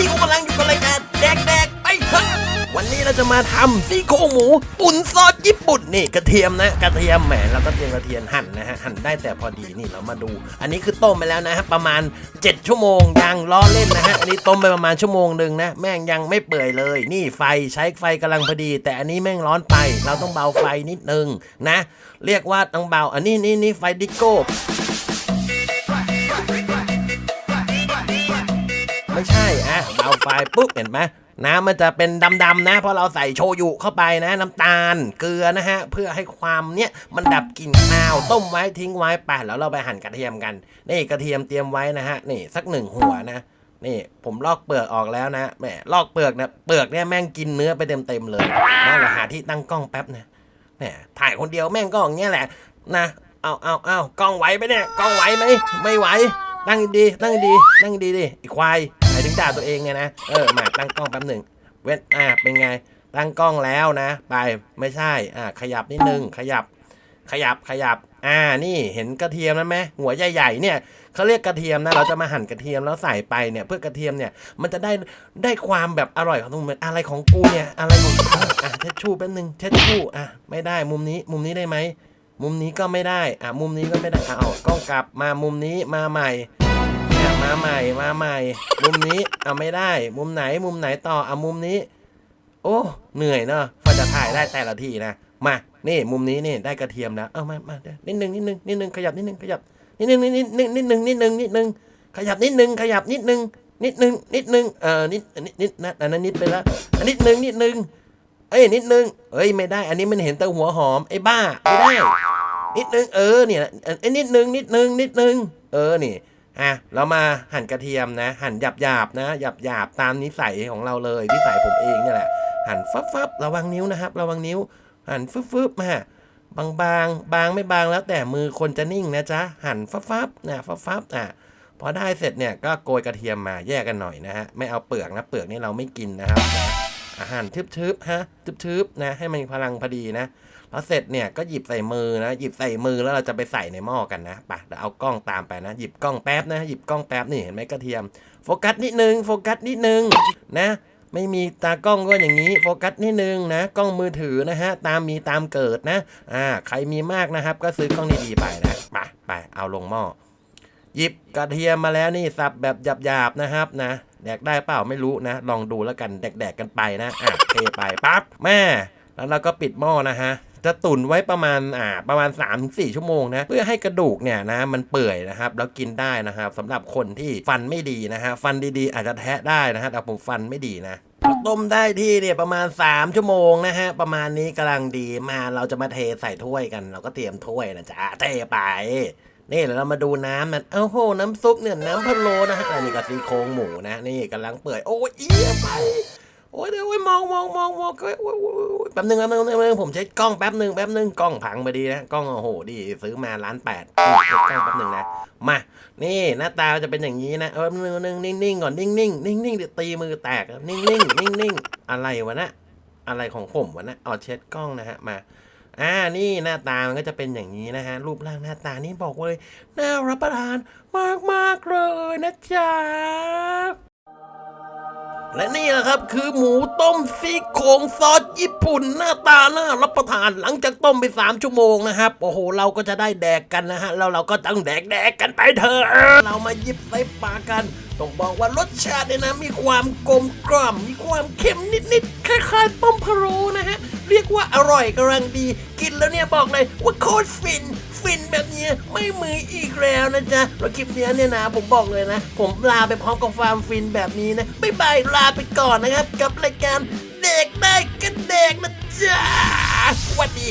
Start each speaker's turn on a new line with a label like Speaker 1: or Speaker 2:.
Speaker 1: นี้กูกำลังอยู่กับรายการแดกแดกไปเถอะวันนี้เราจะมาทำซี่โครงหมูอุ่นซอสญี่ปุ่นนี่กระเทียมนะกระเทียมแหมแล้วก็เทียมกระเทียมหั่นนะฮะหั่นได้แต่พอดีนี่เรามาดู อันนี้คือต้มไปแล้วนะฮะประมาณ 7 ชั่วโมงยังล้อเล่นนะฮะอันนี้ต้มไปประมาณชั่วโมงหนึ่งนะแม่งยังไม่เปื่อยเลย นี่ไฟใช้ไฟกำลังพอดี แต่อันนี้แม่งร้อนไป เราต้องเบาไฟนิดนึงนะ เรียกว่าต้องเบาอันนี้นี่นี่ไฟดิโก้ ไม่ใช่อะเบาไฟปุ๊บเห็นไหมน้ำมันจะเป็นดำๆนะเพราะเราใส่โชยุเข้าไปนะ น้ำตาลเกลือนะฮะ เพื่อให้ความเนี้ยมันดับกลิ่นคาวต้มไว้ทิ้งไว้ไปแล้วเราไปหั่นกระเทียมกัน นี่กระเทียมเตรียมไว้นะฮะนี่สักหนึ่งหัวนะนี่ผมลอกเปลือกออกแล้วนะแหมลอกเปลือกนะเปลือกเนี่ยแม่งกินเนื้อไปเต็มๆเลยนะเราหาที่ตั้งกล้องแป๊บนะแหมถ่ายคนเดียวแม่งก็อย่างเงี้ยแหละนะเอาเอาเอากล้องไหวไหมเนี่ยกล้องไหวไหมไม่ไหวตั้งดีตั้งดีตั้งดีดิไอควายายถึงด่าตัวเองไงนะ เออ มาตั้งกล้องแป๊บหนึ่ง เว้นอ่า เป็นไง ตั้งกล้องแล้วนะ ไป ไม่ใช่ อ่า ขยับนิดนึง ขยับ ขยับ ขยับ อ่า นี่ เห็นกระเทียมนั้นไหมหัวใหญ่ๆ เนี่ยเขาเรียกกระเทียมนะ เราจะมาหั่นกระเทียมแล้วใส่ไปเนี่ย เพื่อกระเทียมเนี่ย มันจะได้ ได้ความแบบอร่อยของตรงมือนอะไรของกูเนี่ย อะไรของกูอะเช็ดชู่แป๊บหนึ่งเช็ดชู่ อะ ไม่ได้ มุมนี้ มุมนี้ได้ไหม มุมนี้ก็ไม่ได้ อะ มุมนี้ก็ไม่ได้อะเอากล้องกลับ มา มุมนี้ มาใหม่ มาใหม่มาใหม่ มุมนี้เอาไม่ได้ มุมไหนมุมไหนต่อเอามุมนี้ โอ้เหนื่อยเนาะพอจะถ่ายได้แต่ละทีนะมานี่มุมนี้นี่ได้กระเทียมแล้วเอามามาเดี๋ยวนิดนึงนิดนึงนิดนึงขยับนิดนึงขยับนิดนึงนิดนิดนิดนึงนิดนึงนิดนึงขยับนิดนึงขยับนิดนึงนิดนึงนิดนึงเออนิดนิดนิดนะอันนั้นนิดไปแล้วอันนิดนึงนิดนึงเอ้ยนิดนึงเอ้ยไม่ได้ อันนี้มันเห็นแต่หัวหอมไอ้บ้าไม่ได้นิดนึงเออเนี่ยไอ้นิดนึงนิดนึงนิดนึงเออนี่ อะเรามาหั่นกระเทียมนะ หั่นหยาบหยาบนะหยาบหยาบตามนิสัยของเราเลยนิสัยผมเองเนี่ยแหละ หั่นฟับฟับระวังนิ้วนะครับ ระวังนิ้ว หั่นฟึบฟึบมาบางบางบางไม่บางแล้วแต่มือคนจะนิ่งนะจ๊ะหั่นฟับฟับนะฟับฟับอะพอได้เสร็จเนี่ยก็โกยกระเทียมมาแยกกันหน่อยนะฮะไม่เอาเปลือกนะเปลือกนี่เราไม่กินนะครับ อาหารทึบๆฮะทึบๆนะ ให้มันมีพลังพอดีนะพอเสร็จเนี่ยก็หยิบใส่มือนะหยิบใส่มือแล้วเราจะไปใส่ในหม้อกันนะไปเดี๋ยวเอากล้องตามไปนะหยิบกล้องแป๊บนะหยิบกล้องแป๊บนี่เห็นไหมกระเทียม โฟกัสนิดนึงโฟกัสนิดนึงนะ ไม่มีตากล้องก็อย่างนี้โฟกัสนิดนึงนะกล้องมือถือนะฮะตามมีตามเกิดนะอ่าใครมีมากนะครับ ก็ซื้อกล้องดีๆไปนะไปไปเอาลงหม้อหยิบกระเทียมมาแล้วนี่สับแบบหยาบๆนะครับนะ แดกได้เปล่าไม่รู้นะ ลองดูแล้วกันแดกๆกันไปนะอะเทไปปั๊บแม่แล้วเราก็ปิดหม้อนะฮะจะตุ๋นไว้ประมาณอ่าประมาณ3าสี่ชั่วโมงนะเพื่อให้กระดูกเนี่ยนะมันเปื่อยนะครับแล้วกินได้นะครับสำหรับคนที่ฟันไม่ดีนะฮะฟันดีๆ อาจจะแทะได้นะฮะแต่ผมฟันไม่ดีนะต้มได้ที่เนี่ยประมาณ 3 ชั่วโมงนะฮะ ประมาณนี้กำลังดีมาเราจะมาเทใส่ถ้วยกัน เราก็เตรียมถ้วยนะจ๊ะเทไป นี่เรามาดูน้ำมันเอ้าโห น้ำซุปเนี่ยน้ำพะโล้นะฮะอันนี้ก็ซีโครงหมูนะ นี่กำลังเปื่อยโอ้ยเอี้ยไปโอ้ยเดี๋ยวมองมองมองมองโอ้ยโอ้ยโอ้ยโอ้ยแป๊บนึงแป๊บนึงแป๊บนึงผมใช้กล้องแป๊บนึงแป๊บนึงกล้องพังไปดีนะกล้องโอ้โหดีซื้อมาล้านแปดใช้กล้องแป๊บนึงนะมา นี่หน้าตาจะเป็นอย่างนี้นะเออนึงนึงนิ่งๆก่อนนิ่งๆนิ่งๆเดี๋ยวตีมือแตกนิ่งๆนิ่งๆอะไรวะนะอะไรของผมวะนะเอาเช็ดกล้องนะฮะมา อ่านี่หน้าตามันก็จะเป็นอย่างนี้นะฮะ รูปร่างหน้าตานี่บอกเลยน่ารับประทานมาก ๆ เลยนะจ๊ะ และนี่แหละครับคือหมูต้มซี่โครงซอสญี่ปุ่นหน้าตาน่ารับประทานหลังจากต้มไป 3 ชั่วโมงนะครับโอ้โห เราก็จะได้แดกกันนะฮะแล้วเราก็ต้องแดกแดกกันไปเถอะเรามาหยิบใส่ปากกันต้องบอกว่ารสชาติเนี่ยนะมีความกลมกล่อมมีความเค็มนิดๆคล้ายๆต้มพะโล้นะฮะ เรียกว่าอร่อยกำลังดี กินแล้วเนี่ยบอกเลยว่าโคตรฟิน ฟินแบบนี้ไม่มืออีกแล้วนะจ๊ะแล้วคลิปเนี้ยเนี่ยนะผมบอกเลยนะ ผมลาไปพร้อมกับความฟินแบบนี้นะบ๊ายบายลาไปก่อนนะครับ กับรายการเด็กได้กันเด็กนะจ๊ะสวัสดี